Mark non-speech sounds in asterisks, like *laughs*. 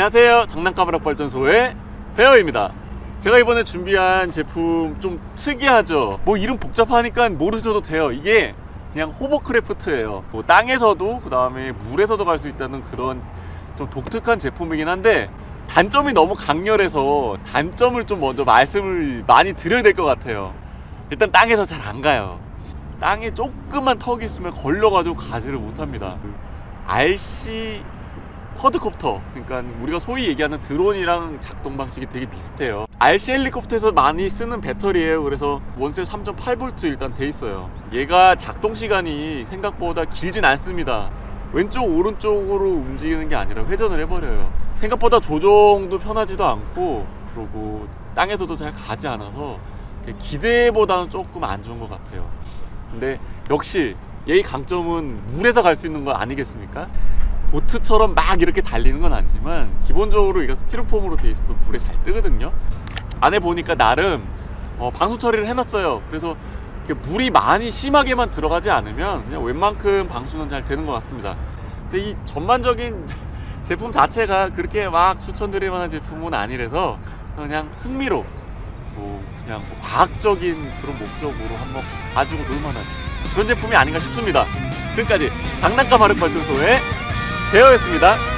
안녕하세요. 장난감 발전소의 배어입니다. 제가 이번에 준비한 제품 좀 특이하죠. 뭐 이름 복잡하니까 모르셔도 돼요. 이게 그냥 호버크래프트예요. 뭐 땅에서도 그 다음에 물에서도 갈 수 있다는 그런 좀 독특한 제품이긴 한데 단점이 너무 강렬해서 단점을 좀 먼저 말씀을 많이 드려야 될 것 같아요. 일단 땅에서 잘 안 가요. 땅에 조금만 턱이 있으면 걸려가지고 가지를 못합니다. RC 쿼드콥터. 그러니까 우리가 소위 얘기하는 드론이랑 작동 방식이 되게 비슷해요. RC 헬리콥터에서 많이 쓰는 배터리예요. 그래서 원세 3.8V 일단 돼 있어요. 얘가 작동 시간이 생각보다 길진 않습니다. 왼쪽 오른쪽으로 움직이는 게 아니라 회전을 해버려요. 생각보다 조종도 편하지도 않고 그리고 땅에서도 잘 가지 않아서 기대보다는 조금 안 좋은 것 같아요. 근데 역시 얘의 강점은 물에서 갈 수 있는 거 아니겠습니까? 보트처럼 막 이렇게 달리는 건 아니지만 기본적으로 이거 스티로폼으로 돼 있어서 물에 잘 뜨거든요. 안에 보니까 나름 어, 방수 처리를 해놨어요. 그래서 물이 많이 심하게만 들어가지 않으면 그냥 웬만큼 방수는 잘 되는 것 같습니다. 이 전반적인 *laughs* 제품 자체가 그렇게 막 추천드릴 만한 제품은 아니라서 그냥 흥미로 뭐 그냥 뭐 과학적인 그런 목적으로 한번 가지고 놀 만한 그런 제품이 아닌가 싶습니다. 지금까지 장난감 하르 발전소의 대어였습니다.